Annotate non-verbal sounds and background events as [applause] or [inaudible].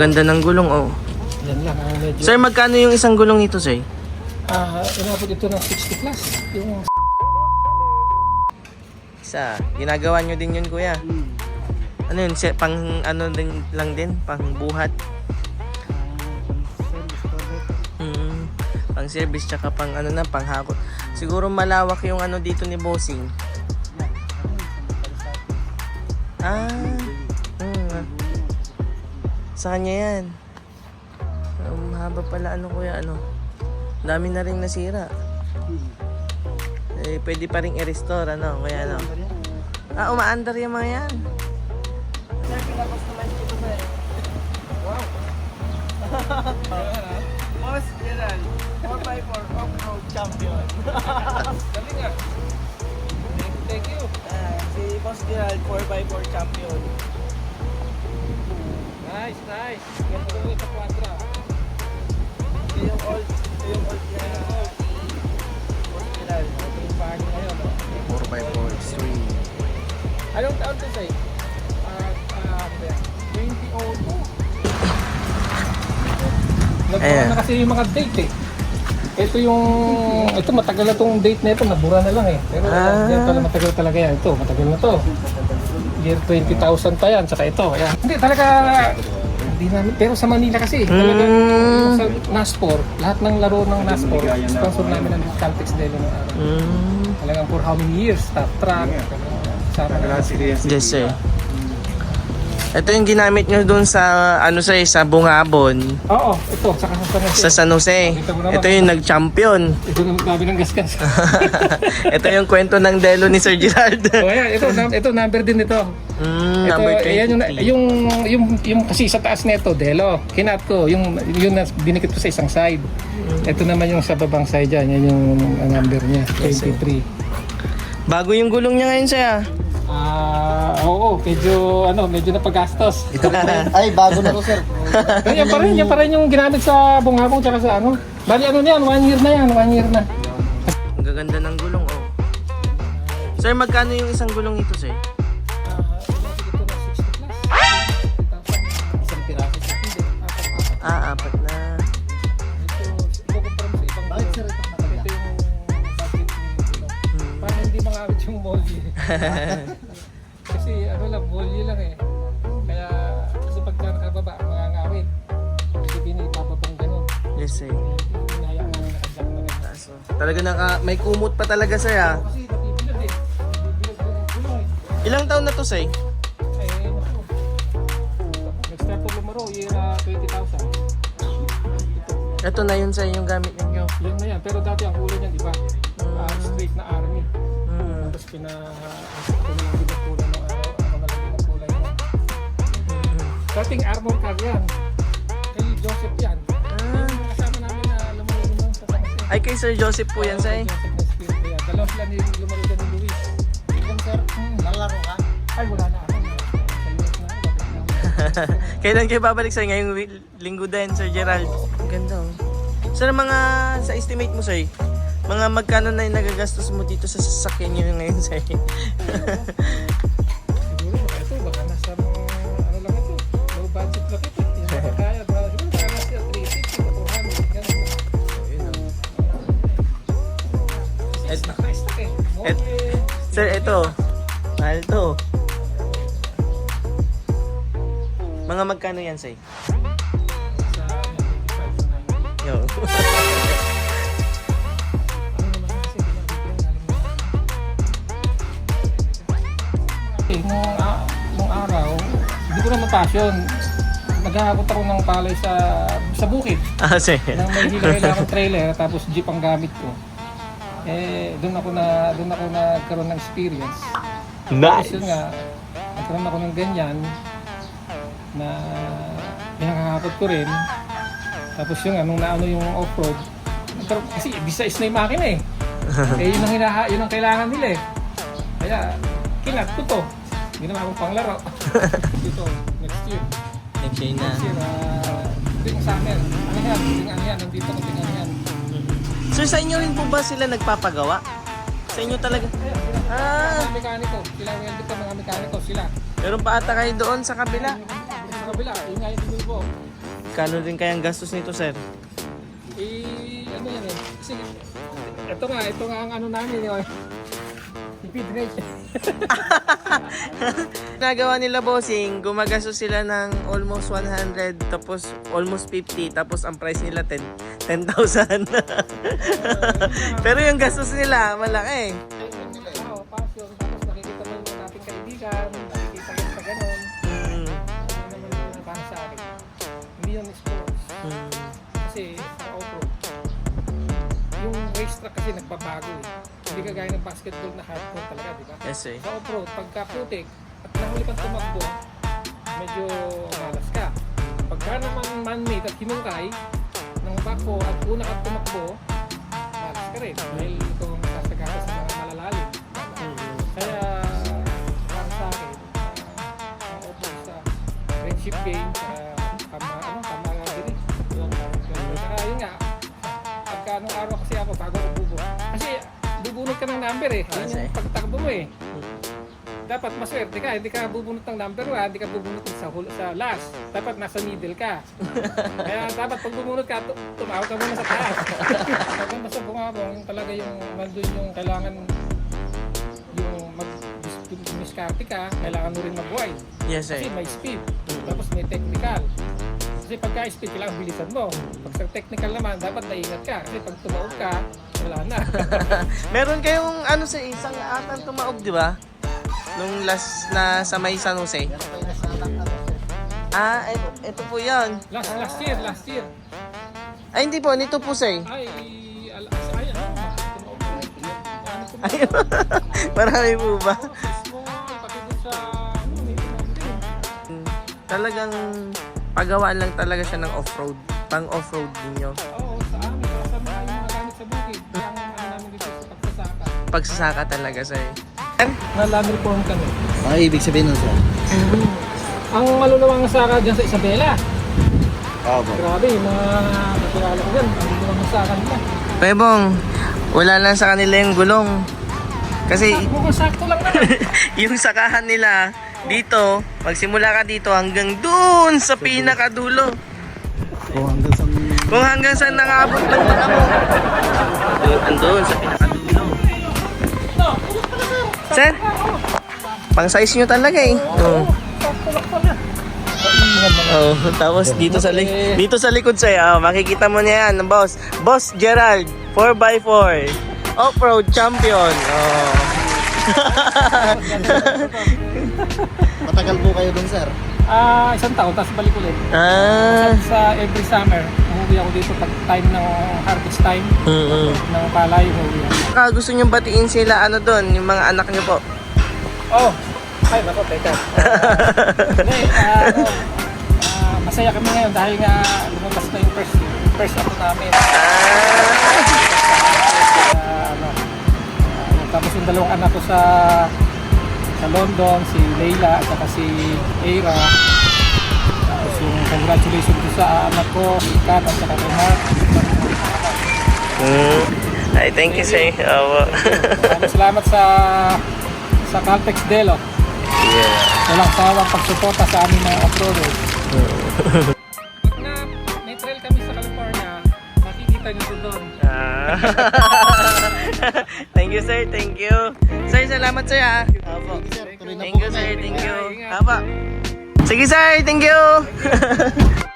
Ganda ng gulong, oh. Yan lang ang medyo. Sir, magkano yung isang gulong nito, sir? Ah, inabot ito ng 60 plus. Yung Isa, ginagawa nyo din yun, kuya. Ano yun, se- pang ano din lang din, pang buhat. Mm, pang service tsaka pang ano na, pang hakot. Siguro malawak yung ano dito ni Bossing. Ah, sa kanya yan. Um, haba pala ano kuya, ano. Dami na rin nasira. Eh, pwede pa rin i-restore, ano, kaya ano. Ah, umaandar yung mga yan. Sir, pinapos naman dito eh. Wow. [laughs] Boss Gerald, 4x4 off-road champion. [laughs] Dali nga. Thank you. Ah, si Boss Gerald, 4x4 champion. Nice, nice. Ganito rin sa Quadra. Ito yung old, ito yung old na Boss Gerald. Ito yung party ngayon. no? 4x4 extreme. Anong taon to say? Ba yan? 2002. Nagbuka Ayan. na kasi yung mga date eh. Ito yung, ito matagal na tong date na ito, nabura na lang eh. Pero Ah. yan pala matagal talaga yan. Ito, matagal na to. Year 20,000 pa yan, saka ito. Ayan. Hindi talaga, hindi namin, pero sa Manila kasi, talagang Mm. sa NASPOR, lahat ng laro ng NASPOR, sponsor namin ng Caltex Delo ng araw. Mm. Talagang for how many years, top track, sama na. Yes, sir. Ito yung ginamit nyo dun sa, ano sir, sa Bungabon, Oo, ito, sa San Jose. sa San Jose. Ito yung nag-champion. Ito yung sabi ng gasgas. [laughs] ito yung kwento ng Delo ni Sir Gerald. [laughs] o yan, ito, num- ito number din ito. mm, Ito, number ayan 20. yung, yung, yung, yung, kasi sa taas nito, Delo. Kinat ko, yung, yung nas- dinikit ko sa isang side. Ito naman yung sa babang side dyan, yan yung ang number niya, Yes, sir. 23. Bago yung gulong niya ngayon sir. ah. Ah, oo, medyo, ano, medyo napagastos. Ito Ay, bago na to, sir. Yan pa rin, yan pa rin yung ginamit sa bungabong tsaka sa ano. Bali ano na yan, one year na yan, one year na. Ang gaganda ng gulong oh. Sir, magkano yung isang gulong ito sir? Ah, apat na. Hmm. Para hindi mangawit yung molly. Ano lang, eh. Kaya kasi pagka nakababa, mangangawit. Kasi pinipapabang ganun. Yes sir. Hinaya nga nakadyak na rin. Talaga naka, may kumot pa talaga sir ah. Kasi napibilad eh. Eh. Ilang taon na to sir? Eh, naku. Nag-start to lumaro, year ah, 20,000. Ito na yun sir yung gamit ninyo. Yan na yan. Pero dati ang kulay niyan, di ba? Ah, straight na army. Mm. Tapos pina... Ito Dating armor car yan. Kay Joseph yan. Ah. Yung kasama namin na lumaro nun sa Tamasya. Ay kay Sir Joseph po yan sir. Joseph na spirit kaya. Dalawa sila ni dyan ni Luis. Ikaw, sir, lalaro ka? Ay, wala na ako. Sa US [laughs] na ako. babalik na ako. Kailan kayo babalik sir? Ngayong wi- linggo din, Sir Gerald. Ang Ganda oh. Sir, mga sa estimate mo sir, mga magkano na yung nagagastos mo dito sa sasakyan nyo ngayon sir? [laughs] yung galing na- Eh, nung, ah, nung araw, hindi ko naman passion. Naghahakot ako ng palay sa sa bukid. ah, sir. Nang may hila-hila akong trailer, tapos jeep ang gamit ko. Eh, doon ako na doon ako nagkaroon ng experience. Tapos yun nga, nagkaroon ako ng ganyan na pinakakapot ko rin. Tapos yun nga, nung naano yung off-road, nagkaroon, kasi bisa is na yung makina eh. [laughs] eh yun ang, hinaha, yun ang kailangan nila eh. Kaya, kinat ko to. Ginawa ko pang laro. [laughs] Dito, next year. Next year na. Next year, uh, ito yung summer. Ano yan? Tingnan yan. Nandito ko tingnan yan. Sir, sa inyo rin po ba sila nagpapagawa? Sa inyo talaga? Ah. Mga mekaniko. Sila welder ko, mga mekaniko. Sila. Meron pa ata kayo doon sa kabila. Kabila, yun nga yung tinulbo. Magkano din kayang gastos nito, sir? Eh, ano yan eh. Kasi, ito nga, ito nga ang ano namin yun. Feed [laughs] rate. Nagawa nila bossing, gumagastos sila ng almost 100 tapos almost 50 tapos ang price nila 10 10,000. [laughs] Pero yung gastos nila malaki. Oo, passion. Tapos nakikita mo yung ating kaibigan, Hindi yun sports. mm, Kasi sa off-road, yung racetrack kasi nagbabago eh. Hindi kagaya ng basketball na hardcore talaga, di ba? yes eh. Sa off-road, pagka putik at nahuli kang tumakbo, medyo malas ka. Pagka naman man-made at hinungkay ng bako at una kang tumakbo, malas ka rin. Dahil ito ang sasagata sa mga malalalim. Kaya, para sa akin, uh, ang off-road sa friendship game, sa bubunot ka ng number eh. Yun Kasi? yung pagtakbo mo eh dapat maswerte ka, hindi ka bubunot ng number 1, hindi ka bubunot sa hul- sa last. Dapat nasa middle ka. Kaya dapat pag bumunot ka, tu- tumawag ka muna sa taas. [laughs] Pag nasa bumabong, yung talaga yung nandun yung kailangan yung mag miskarte ka, kailangan mo rin mag-wide. Yes Kasi eh. may speed, tapos may technical. Kasi pagka speed, kailangan bilisan mo. Pag sa technical naman, dapat naingat ka. Kasi pag tumaog ka, wala na. [laughs] Meron kayong ano sa isang atang tumaog, di ba? Nung last na sa may San Jose. Na ano, sir. Ah, ito, ito po 'yon. last, last year, last year. Ay hindi po, nito po say. Ay, ala, ay, ano, tumaog ka. Ano tumaog? Ay, [laughs] marami po ba? Small, pati doon sa, ano, may tumaog din. Talagang pagawa lang talaga siya ng off-road. Pang off-road ninyo. Oo, sa amin, sa mga yung mga gamit sa bukid. Ang ano namin dito sa pagsasaka. Pagsasaka talaga sir. Na-land reform kami. Ano ibig sabihin nun, sir? Ang malulawang saka dyan sa Isabela. Oo po. Grabe, yung mga nakilala ko dyan. Ang malulawang saka nila. Bebong, wala lang sa kanila yung gulong. Kasi Mukhang sakto lang naman. [laughs] yung sakahan nila dito, magsimula ka dito hanggang dun sa pinakadulo. Kung hanggang sa... Kung hanggang saan nakabot lang na mo. Doon, sa pinakadulo. Sir, pang size nyo talaga eh. Oo. Oh, tapos dito sa li- dito sa likod sa'yo, oh, makikita mo niya yan, boss. Boss Gerald, 4x4. Off-road champion. Oh. [laughs] Matagal po kayo dun, sir. Ah, isang taon, tapos balik ulit. ah. Sa every summer, umuwi ako dito pag time ng harvest time Mm ng palay, umuwi ako. Baka gusto nyo batiin sila ano doon, yung mga anak nyo po. Oh! Ay, nako, teka. [laughs] Hindi, ah, ano, ah, masaya kami ngayon dahil nga lumabas na yung first, first ako namin. Ah. Ah, ano, ah, tapos yung dalawang anak ko sa sa London, si Leila at saka si Eira. Tapos yung congratulations ko sa anak ko, si Kat at saka kay Mark. Mm. Ay, thank you, sir. Opo. Maraming salamat sa sa Caltex Delo. yeah. Walang sawang pagsuporta sa aming mga off-roaders. Na may trail kami sa California, makikita nyo doon. Ah. [laughs] thank you, sir. Thank you. Sir, salamat, sir, ah. Apa. Sige, sir. Thank you. [laughs]